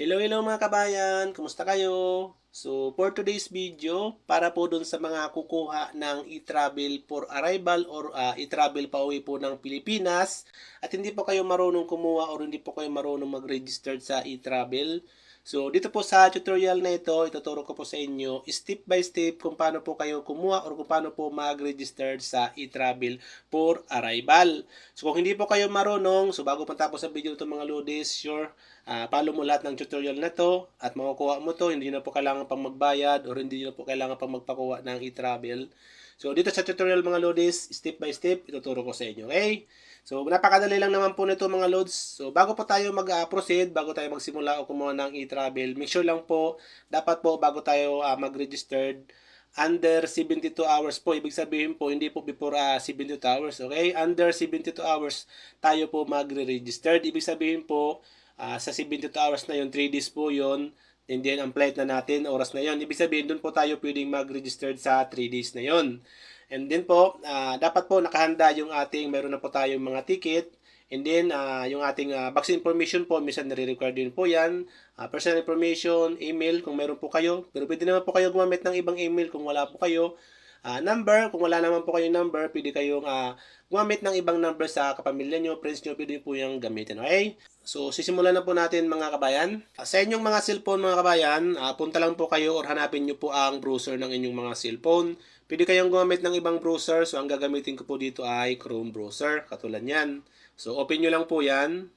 Hello, hello mga kabayan! Kumusta kayo? So, for today's video, para po dun sa mga kukuha ng e-travel for arrival or ah, e-travel pa uwi po ng Pilipinas at hindi po kayo marunong kumuha or hindi po kayo marunong mag-register sa e-travel. So, dito po sa tutorial na ito, ituturo ko po sa inyo step by step kung paano po kayo kumuha or kung paano po mag-register sa e-travel for arrival. So, kung hindi po kayo marunong, so bago matapos ang video ito mga lodis, sure, Ah, follow mo lahat ng tutorial na to at makukuha mo to. Hindi na po kailangan pang magbayad or hindi na po kailangan pang magpakuha ng e-travel. So, dito sa tutorial mga lodis, step by step, ituturo ko sa inyo. Okay? So, napakadali lang naman po nito mga loads. So, bago po tayo mag-proceed, bago tayo magsimula o kumuha ng e-travel, make sure lang po, dapat po bago tayo ah, mag-registered, under 72 hours po. Ibig sabihin po, hindi po before ah, 72 hours. Okay? Under 72 hours, tayo po magre-registered. Ibig sabihin po, Ah, sa 72 hours na yun, 3 days po yun. And then, ang flight na natin, oras na yun. Ibig sabihin, doon po tayo pwedeng mag-register sa 3 days na yun. And then po, ah, dapat po nakahanda yung ating, meron na po tayong mga ticket. And then, ah, yung ating ah, vaccine information po, minsan nare-require din po yan. Ah, personal information, email, kung meron po kayo. Pero pwede naman po kayo gumamit ng ibang email kung wala po kayo. Ah, number, kung wala naman po kayong number, pwede kayong ah, gumamit ng ibang number sa kapamilya nyo, friends nyo, pwede po yung gamitin. Okay? So, sisimulan na po natin mga kabayan. Ah, Sa inyong mga cellphone mga kabayan, ah, punta lang po kayo or hanapin nyo po ang browser ng inyong mga cellphone. Pwede kayong gumamit ng ibang browser. So, ang gagamitin ko po dito ay Chrome browser. Katulad yan. So, open nyo lang po yan.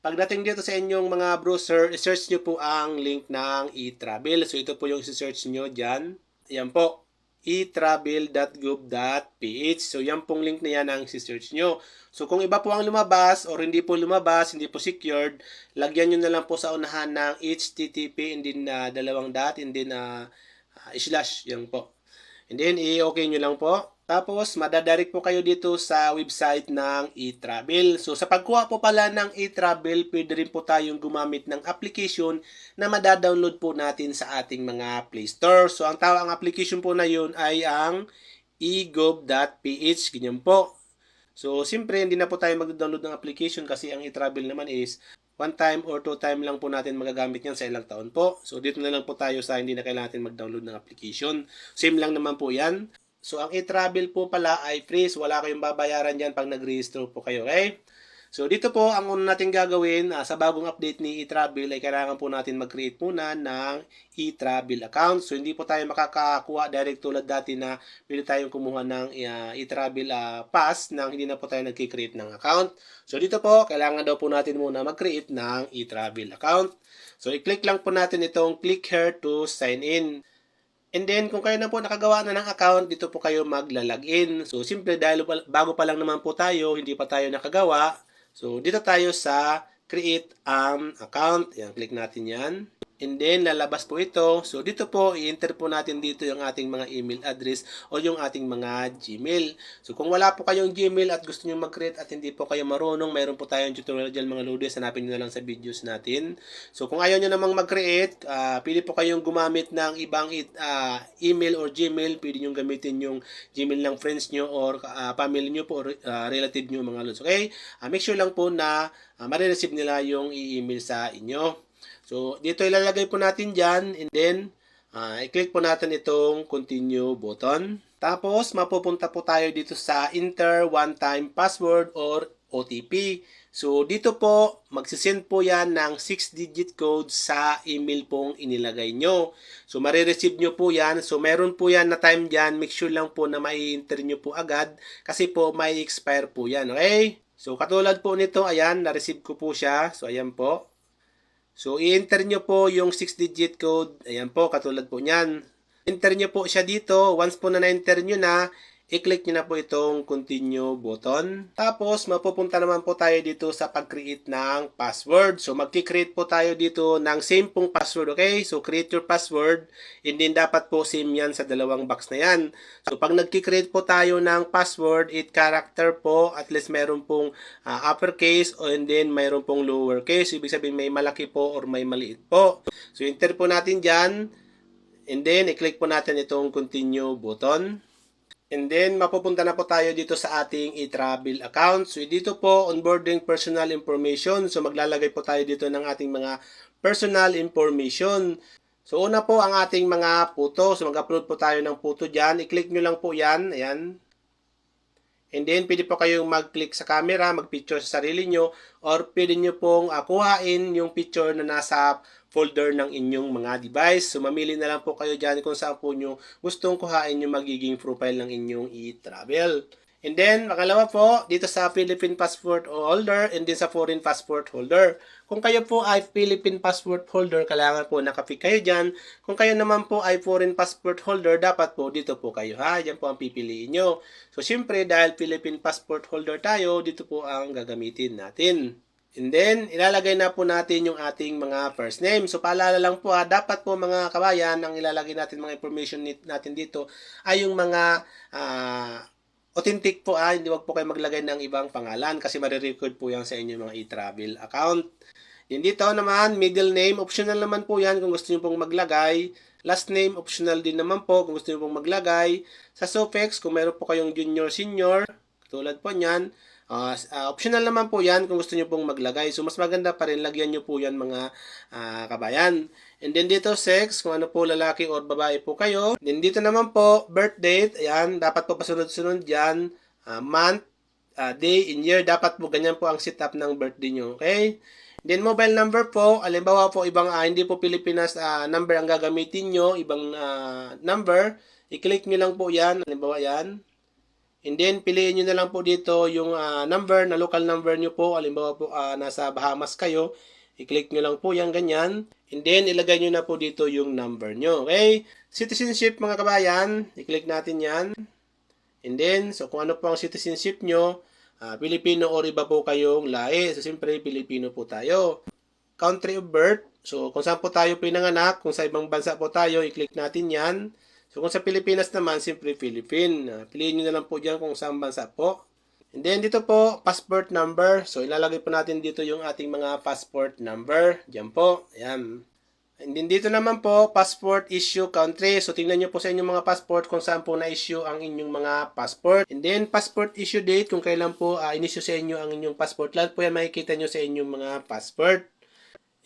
Pagdating dito sa inyong mga browser, search nyo po ang link ng e-travel. So, ito po yung search nyo dyan. Ayan po etravel.gov.ph. So, yan pong link na yan ang si-search nyo. So, kung iba po ang lumabas or hindi po lumabas, hindi po secured, lagyan nyo na lang po sa unahan ng HTTP and then uh, dalawang dot and then uh, uh, slash. Yan po. And then, i-okay nyo lang po. Tapos, madadirect po kayo dito sa website ng e-travel. So, sa pagkuha po pala ng e-travel, pwede rin po tayong gumamit ng application na madadownload po natin sa ating mga Play Store. So, ang tawag ang application po na yun ay ang egov.ph. Ganyan po. So, siyempre, hindi na po tayo mag-download ng application kasi ang e-travel naman is one time or two time lang po natin magagamit yan sa ilang taon po. So, dito na lang po tayo sa hindi na kailangan natin mag-download ng application. Same lang naman po yan. So, ang e-travel po pala ay free. Wala kayong babayaran dyan pag nag-register po kayo. Okay? So, dito po, ang una natin gagawin ah, sa bagong update ni e-travel ay kailangan po natin mag-create muna ng e-travel account. So, hindi po tayo makakakuha direct tulad dati na pwede tayong kumuha ng ah, e-travel ah, pass nang hindi na po tayo nag-create ng account. So, dito po, kailangan daw po natin muna mag-create ng e-travel account. So, i-click lang po natin itong click here to sign in. And then, kung kayo na po nakagawa na ng account, dito po kayo maglalagin. So, simple, dahil bago pa lang naman po tayo, hindi pa tayo nakagawa. So, dito tayo sa create an account. Yan, click natin yan. And then, lalabas po ito. So, dito po, i-enter po natin dito yung ating mga email address o yung ating mga Gmail. So, kung wala po kayong Gmail at gusto nyo mag-create at hindi po kayo marunong, mayroon po tayong tutorial dyan mga lodies. Hanapin nyo na lang sa videos natin. So, kung ayaw nyo namang mag-create, ah, pili po kayong gumamit ng ibang it- ah, email or Gmail. Pwede nyo gamitin yung Gmail ng friends nyo or ah, family nyo po or ah, relative nyo mga lods. Okay? Ah, make sure lang po na uh, marireceive nila yung i-email sa inyo. So, dito ilalagay po natin dyan and then ah, i-click po natin itong continue button. Tapos, mapupunta po tayo dito sa enter one-time password or OTP. So, dito po, magsisend po yan ng 6-digit code sa email pong inilagay nyo. So, marireceive nyo po yan. So, meron po yan na time dyan. Make sure lang po na mai-enter nyo po agad kasi po may expire po yan. Okay? So, katulad po nito, ayan, na-receive ko po siya. So, ayan po. So, i-enter nyo po yung 6-digit code. Ayan po, katulad po niyan. Enter nyo po siya dito. Once po na na-enter nyo na, i-click nyo na po itong continue button. Tapos, mapupunta naman po tayo dito sa pag-create ng password. So, magki-create po tayo dito ng same pong password, okay? So, create your password. And then, dapat po same yan sa dalawang box na yan. So, pag nagki-create po tayo ng password, it character po, at least meron pong ah, uppercase and then mayroon pong lowercase. Ibig sabihin, may malaki po or may maliit po. So, enter po natin dyan. And then, i-click po natin itong continue button. And then, mapupunta na po tayo dito sa ating e-travel account. So, dito po, onboarding personal information. So, maglalagay po tayo dito ng ating mga personal information. So una po ang ating mga photo. So mag-upload po tayo ng photo dyan. I-click nyo lang po yan. Ayan. And then, pwede po kayong mag-click sa camera, mag-picture sa sarili nyo, or pwede nyo pong uh, kuhain yung picture na nasa folder ng inyong mga device. So, mamili na lang po kayo dyan kung saan po nyo gustong kuhain yung magiging profile ng inyong e-travel. And then, pangalawa po, dito sa Philippine passport holder and din sa foreign passport holder. Kung kayo po ay Philippine passport holder, kailangan po nakapick kayo dyan. Kung kayo naman po ay foreign passport holder, dapat po dito po kayo ha. Yan po ang pipiliin nyo. So, syempre, dahil Philippine passport holder tayo, dito po ang gagamitin natin. And then, ilalagay na po natin yung ating mga first name. So, paalala lang po ha, dapat po mga kabayan, ang ilalagay natin mga information natin dito ay yung mga uh, authentic po ah, hindi wag po kayo maglagay ng ibang pangalan kasi marirecord po yan sa inyong mga e-travel account. Then dito naman, middle name, optional naman po yan kung gusto niyo pong maglagay. Last name, optional din naman po kung gusto niyo pong maglagay. Sa suffix, kung meron po kayong junior, senior, tulad po niyan, Uh, uh, optional naman po yan kung gusto niyo pong maglagay. So, mas maganda pa rin, lagyan niyo po yan mga uh, kabayan. And then dito, sex, kung ano po lalaki or babae po kayo. Then dito naman po, birth date, ayan, dapat po pasunod-sunod yan. Uh, month, uh, day, in year, dapat po ganyan po ang setup ng birthday nyo. Okay? Then mobile number po, alimbawa po ibang uh, hindi po Pilipinas uh, number ang gagamitin nyo, ibang uh, number, i-click nyo lang po yan, alimbawa yan, And then, piliin nyo na lang po dito yung uh, number na local number nyo po. Halimbawa po, uh, nasa Bahamas kayo. I-click nyo lang po yung ganyan. And then, ilagay nyo na po dito yung number nyo. Okay? Citizenship, mga kabayan. I-click natin yan. And then, so kung ano po ang citizenship nyo, uh, Pilipino or iba po kayong lahi. So, siyempre, Pilipino po tayo. Country of birth. So, kung saan po tayo pinanganak, kung sa ibang bansa po tayo, i-click natin yan. So kung sa Pilipinas naman, simply Philippine. Uh, piliin nyo na lang po dyan kung saan bansa po. And then dito po, passport number. So ilalagay po natin dito yung ating mga passport number. Diyan po. Ayan. And then dito naman po, passport issue country. So tingnan nyo po sa inyong mga passport kung saan po na-issue ang inyong mga passport. And then passport issue date, kung kailan po uh, in-issue sa inyo ang inyong passport. Lahat po yan makikita nyo sa inyong mga passport.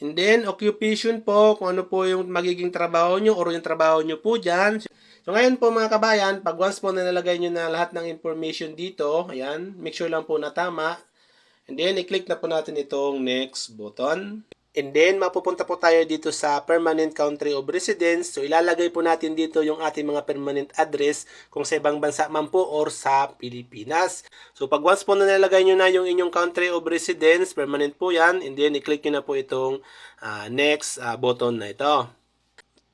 And then, occupation po, kung ano po yung magiging trabaho nyo or yung trabaho nyo po dyan. So, ngayon po mga kabayan, pag once po na nalagay nyo na lahat ng information dito, ayan, make sure lang po na tama. And then, i-click na po natin itong next button. And then, mapupunta po tayo dito sa permanent country of residence. So, ilalagay po natin dito yung ating mga permanent address kung sa ibang bansa man po or sa Pilipinas. So, pag once po na nalagay nyo na yung inyong country of residence, permanent po yan. And then, i-click nyo na po itong uh, next uh, button na ito.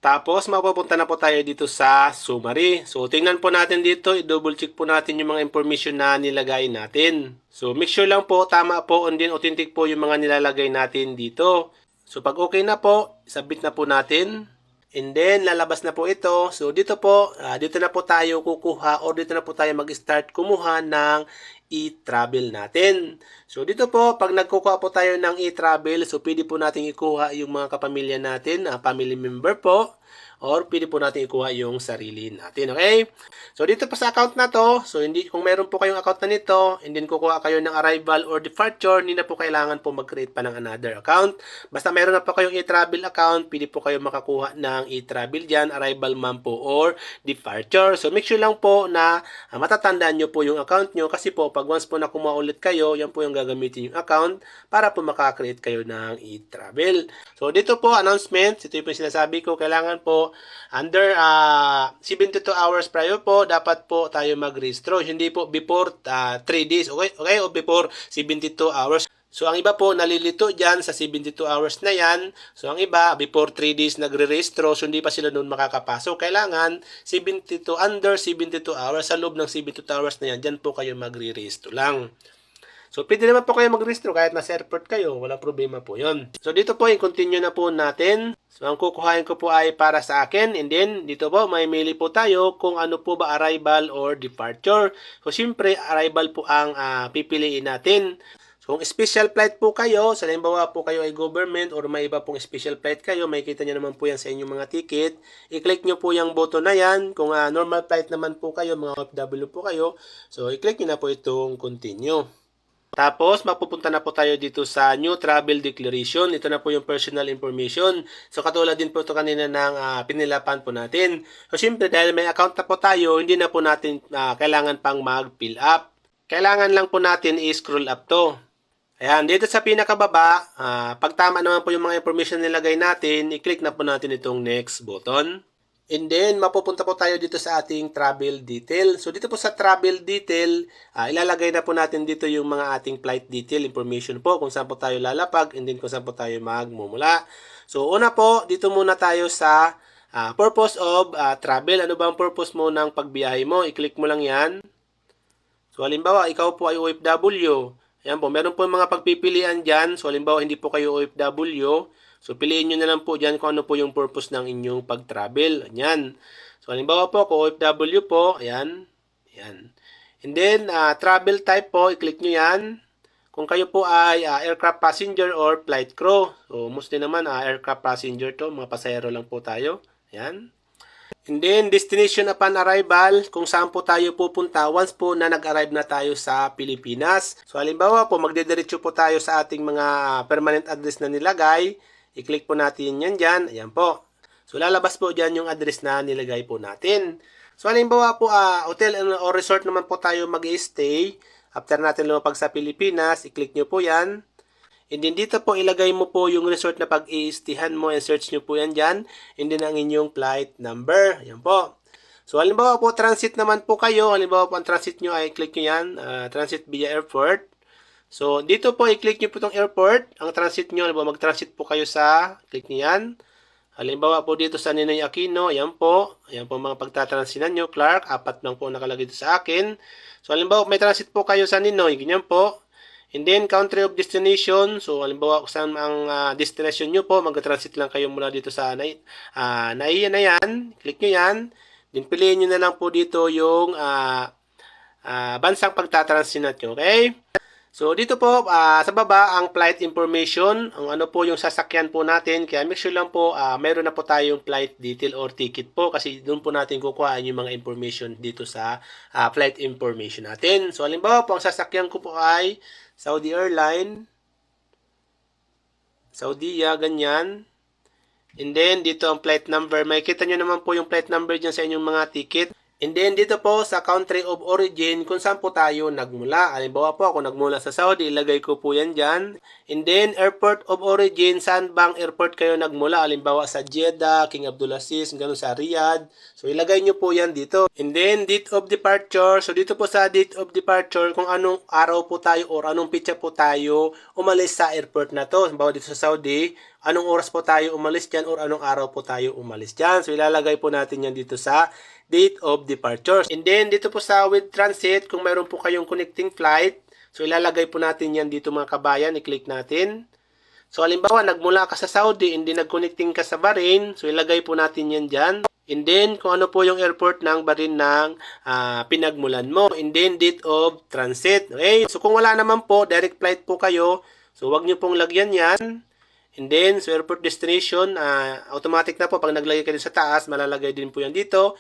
Tapos, mapupunta na po tayo dito sa summary. So, tingnan po natin dito, i-double check po natin yung mga information na nilagay natin. So, make sure lang po, tama po, and then authentic po yung mga nilalagay natin dito. So, pag okay na po, submit na po natin. And then, lalabas na po ito. So, dito po, uh, dito na po tayo kukuha or dito na po tayo mag-start kumuha ng e-travel natin. So, dito po, pag nagkukuha po tayo ng e-travel, so pwede po natin ikuha yung mga kapamilya natin, uh, family member po or pwede po natin ikuha yung sarili natin. Okay? So, dito pa sa account na to, so hindi, kung meron po kayong account na nito, and then kukuha kayo ng arrival or departure, hindi na po kailangan po mag-create pa ng another account. Basta meron na po kayong e-travel account, pwede po kayo makakuha ng e-travel dyan, arrival man po or departure. So, make sure lang po na uh, matatandaan nyo po yung account nyo kasi po, pag once po na kumuha ulit kayo, yan po yung gagamitin yung account para po makakreate kayo ng e-travel. So, dito po, announcement, ito yung sinasabi ko, kailangan po under uh, 72 hours prior po, dapat po tayo mag-registro. Hindi po before uh, 3 days, okay? Okay, o before 72 hours. So, ang iba po, nalilito dyan sa 72 hours na yan. So, ang iba, before 3 days nagre-registro, so hindi pa sila noon makakapasok. Kailangan, 72, under 72 hours, sa loob ng 72 hours na yan, dyan po kayo magre-registro lang. So, pwede naman po kayo mag-registro kahit nasa airport kayo. Walang problema po yon. So, dito po, i-continue na po natin. So, ang kukuhain ko po ay para sa akin. And then, dito po, may mili po tayo kung ano po ba arrival or departure. So, syempre, arrival po ang uh, pipiliin natin. So, kung special flight po kayo, sa halimbawa po kayo ay government or may iba pong special flight kayo, may kita nyo naman po yan sa inyong mga ticket. I-click nyo po yung button na yan. Kung uh, normal flight naman po kayo, mga OFW po kayo, so i-click nyo na po itong continue. Tapos, mapupunta na po tayo dito sa New Travel Declaration. Ito na po yung personal information. So, katulad din po ito kanina ng ah, pinilapan po natin. So, syempre, dahil may account na po tayo, hindi na po natin ah, kailangan pang mag-fill up. Kailangan lang po natin i-scroll up to. Ayan, dito sa pinakababa, ah, pag tama naman po yung mga information nilagay natin, i-click na po natin itong next button. And then, mapupunta po tayo dito sa ating travel detail. So, dito po sa travel detail, ah, ilalagay na po natin dito yung mga ating flight detail information po, kung saan po tayo lalapag, and then kung saan po tayo magmumula. So, una po, dito muna tayo sa ah, purpose of ah, travel. Ano ba ang purpose mo ng pagbiyahe mo? I-click mo lang yan. So, halimbawa, ikaw po ay OFW. Ayan po, meron po mga pagpipilian dyan. So, halimbawa, hindi po kayo OFW. So, piliin nyo na lang po dyan kung ano po yung purpose ng inyong pag-travel. Ayan. So, halimbawa po, kung OFW po, ayan. Ayan. And then, ah, travel type po, i-click nyo yan. Kung kayo po ay ah, aircraft passenger or flight crew. So, mostly naman ah, aircraft passenger to. Mga pasahero lang po tayo. Ayan. And then, destination upon arrival, kung saan po tayo pupunta once po na nag-arrive na tayo sa Pilipinas. So, halimbawa po, magdediretso po tayo sa ating mga permanent address na nilagay. I-click po natin yan dyan. Ayan po. So, lalabas po dyan yung address na nilagay po natin. So, halimbawa po, ah, hotel or resort naman po tayo mag stay After natin lumapag sa Pilipinas, i-click nyo po yan. And then dito po ilagay mo po yung resort na pag-i-stayhan mo and search nyo po yan dyan. And then ang inyong flight number. Yan po. So halimbawa po transit naman po kayo. Halimbawa po ang transit nyo ay click nyo yan. ah, transit via airport. So dito po i-click nyo po itong airport. Ang transit nyo. Halimbawa mag-transit po kayo sa click nyo yan. Halimbawa po dito sa Ninoy Aquino, ayan po. Ayan po mga pagtatransinan nyo. Clark, apat lang po nakalagay dito sa akin. So halimbawa may transit po kayo sa Ninoy, ganyan po. And then country of destination. So halimbawa kung saan ang ah, destination nyo po, mag-transit lang kayo mula dito sa uh, Naiya na yan. Click nyo yan. Then piliin nyo na lang po dito yung ah, ah, bansang pagtatransinat nyo. Okay? So dito po ah, sa baba ang flight information, ang ano po yung sasakyan po natin. Kaya make sure lang po ah, meron na po tayong flight detail or ticket po kasi doon po natin kukuhaan yung mga information dito sa ah, flight information natin. So halimbawa po ang sasakyan ko po ay Saudi Airline. Saudiya, ganyan. And then, dito ang flight number. Makikita nyo naman po yung flight number dyan sa inyong mga ticket. And then, dito po sa country of origin, kung saan po tayo nagmula. Halimbawa po, ako nagmula sa Saudi, ilagay ko po yan dyan. And then, airport of origin, saan bang airport kayo nagmula? Halimbawa sa Jeddah, King Abdulaziz, ganun sa Riyadh. So, ilagay nyo po yan dito. And then, date of departure. So, dito po sa date of departure, kung anong araw po tayo or anong pitsa po tayo umalis sa airport na to. Halimbawa dito sa Saudi, anong oras po tayo umalis dyan or anong araw po tayo umalis dyan. So, ilalagay po natin yan dito sa date of departure. And then, dito po sa with transit, kung mayroon po kayong connecting flight, so ilalagay po natin yan dito mga kabayan, i-click natin. So, halimbawa, nagmula ka sa Saudi, and then nag-connecting ka sa Bahrain, so ilagay po natin yan dyan. And then, kung ano po yung airport ng Bahrain ng ah, pinagmulan mo. And then, date of transit. Okay? So, kung wala naman po, direct flight po kayo, so wag nyo pong lagyan yan. And then, so airport destination, ah, automatic na po, pag naglagay kayo sa taas, malalagay din po yan dito.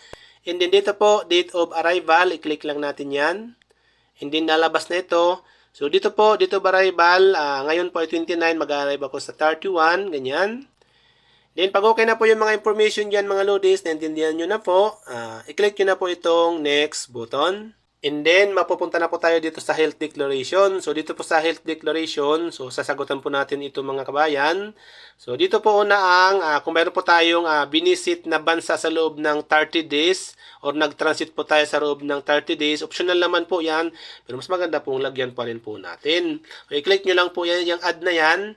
And then dito po, date of arrival, i-click lang natin yan. And then lalabas na ito. So dito po, date of arrival, ah, ngayon po ay 29, mag-arrive ako sa 31, ganyan. Then pag okay na po yung mga information dyan mga lodis, naintindihan nyo na po, ah, i-click nyo na po itong next button. And then, mapupunta na po tayo dito sa health declaration. So, dito po sa health declaration, so sasagutan po natin ito mga kabayan. So, dito po una ang, ah, kung meron po tayong ah, binisit na bansa sa loob ng 30 days or nag-transit po tayo sa loob ng 30 days, optional naman po yan. Pero mas maganda pong lagyan pa rin po natin. So, i-click nyo lang po yan, yung add na yan.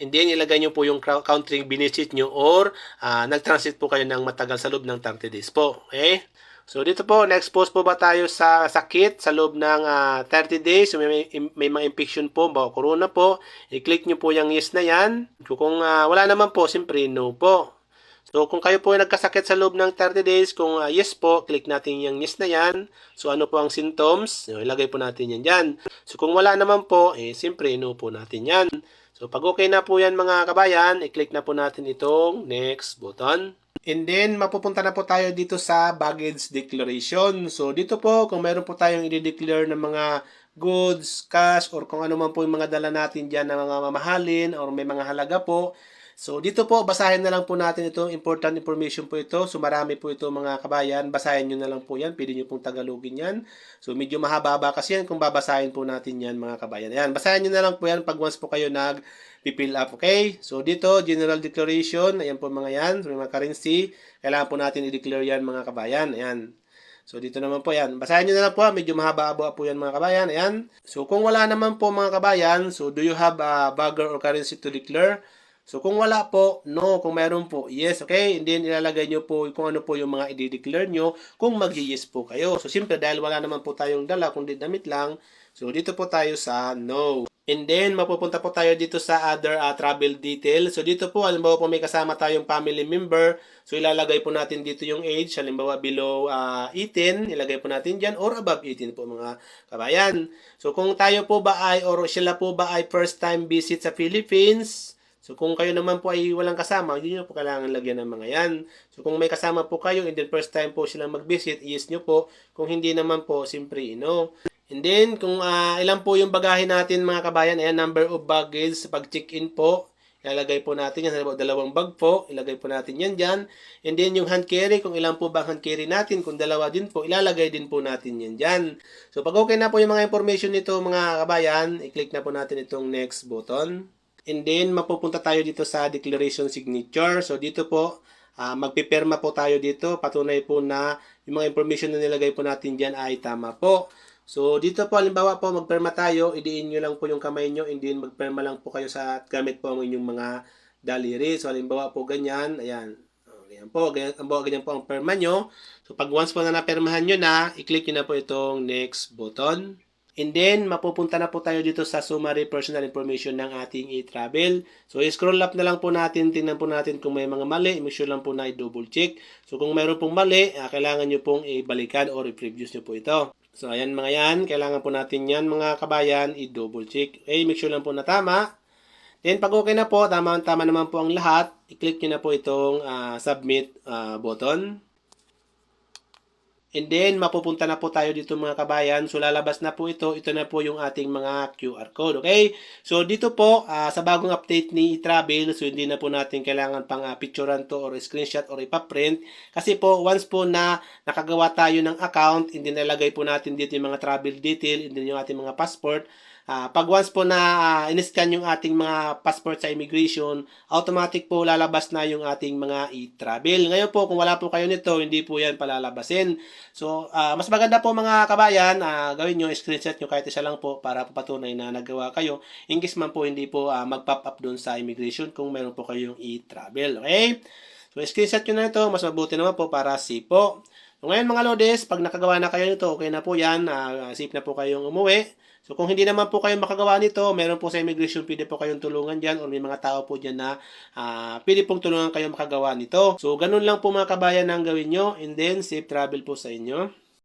And then, ilagay nyo po yung country binisit nyo or ah, nag-transit po kayo ng matagal sa loob ng 30 days po. Okay? So, dito po, na-expose po ba tayo sa sakit sa loob ng ah, 30 days? May, may, mga infection po, ba corona po. I-click nyo po yung yes na yan. So, kung ah, wala naman po, simpre no po. So, kung kayo po ay nagkasakit sa loob ng 30 days, kung ah, yes po, click natin yung yes na yan. So, ano po ang symptoms? So, ilagay po natin yan dyan. So, kung wala naman po, eh, simpre no po natin yan. So, pag okay na po yan mga kabayan, i-click na po natin itong next button. And then, mapupunta na po tayo dito sa baggage declaration. So, dito po, kung meron po tayong i-declare ng mga goods, cash, or kung ano man po yung mga dala natin dyan na mga mamahalin or may mga halaga po. So dito po, basahin na lang po natin ito. Important information po ito. So marami po ito mga kabayan. Basahin nyo na lang po yan. Pwede nyo pong tagalogin yan. So medyo mahaba-haba kasi yan kung babasahin po natin yan mga kabayan. Ayan, basahin nyo na lang po yan pag once po kayo nag fill up. Okay? So dito, general declaration. Ayan po mga yan. So mga currency. Kailangan po natin i-declare yan mga kabayan. Ayan. So dito naman po yan. Basahin nyo na lang po. Medyo mahaba-haba po yan mga kabayan. Ayan. So kung wala naman po mga kabayan, so do you have a bagger or currency to declare? So kung wala po, no. Kung meron po, yes. Okay? And then ilalagay nyo po kung ano po yung mga i-declare nyo kung mag-yes po kayo. So simple dahil wala naman po tayong dala kundi damit lang. So dito po tayo sa no. And then mapupunta po tayo dito sa other uh, travel detail. So dito po halimbawa po may kasama tayong family member. So ilalagay po natin dito yung age. Halimbawa below uh, 18, ilagay po natin dyan or above 18 po mga kabayan. So kung tayo po ba ay or sila po ba ay first time visit sa Philippines, So kung kayo naman po ay walang kasama, hindi nyo po kailangan lagyan ng mga yan. So kung may kasama po kayo and then first time po silang mag-visit, yes nyo po. Kung hindi naman po, simpre no. And then kung uh, ilan po yung bagahe natin mga kabayan, ayan number of baggage pag check-in po. Ilalagay po natin yan, halimbawa dalawang bag po, ilagay po natin yan dyan. And then yung hand carry, kung ilan po ba hand carry natin, kung dalawa din po, ilalagay din po natin yan dyan. So pag okay na po yung mga information nito mga kabayan, i-click na po natin itong next button. And then, mapupunta tayo dito sa declaration signature. So, dito po, uh, magpipirma po tayo dito. Patunay po na yung mga information na nilagay po natin dyan ay tama po. So, dito po, halimbawa po, magpirma tayo. Idiin nyo lang po yung kamay nyo. And then, magpirma lang po kayo sa gamit po ang inyong mga daliri. So, halimbawa po, ganyan. Ayan. Ganyan po, ganyan, ganyan po ang perma nyo. So, pag once po na napermahan nyo na, i-click nyo na po itong next button. And then, mapupunta na po tayo dito sa summary personal information ng ating e-travel. So, scroll up na lang po natin, tingnan po natin kung may mga mali. Make sure lang po na i-double check. So, kung mayroon pong mali, uh, kailangan nyo pong ibalikan or i-previous nyo po ito. So, ayan mga yan. Kailangan po natin yan mga kabayan, i-double check. Okay, make sure lang po na tama. Then, pag okay na po, tama, tama naman po ang lahat, i-click nyo na po itong uh, submit uh, button. And then, mapupunta na po tayo dito mga kabayan. So, lalabas na po ito. Ito na po yung ating mga QR code. Okay? So, dito po, uh, sa bagong update ni Travel, so hindi na po natin kailangan pang uh, picturean to or screenshot or ipaprint. Kasi po, once po na nakagawa tayo ng account, hindi nalagay po natin dito yung mga travel detail, hindi yung ating mga passport, Uh, pag once po na uh, in-scan yung ating mga passport sa immigration, automatic po lalabas na yung ating mga e-travel. Ngayon po, kung wala po kayo nito, hindi po yan palalabasin. So, uh, mas maganda po mga kabayan, uh, gawin nyo, screenshot nyo kahit isa lang po para papatunay na nagawa kayo. In case man po hindi po uh, mag-pop up doon sa immigration kung meron po kayong e-travel. Okay? So, screenshot nyo na ito. Mas mabuti naman po para safe po. So, ngayon mga lodes, pag nakagawa na kayo nito, okay na po yan. Uh, safe na po kayong umuwi. So kung hindi naman po kayo makagawa nito, meron po sa immigration, pwede po kayong tulungan dyan or may mga tao po dyan na uh, pwede pong tulungan kayo makagawa nito. So ganun lang po mga kabayan ang gawin nyo and then safe travel po sa inyo.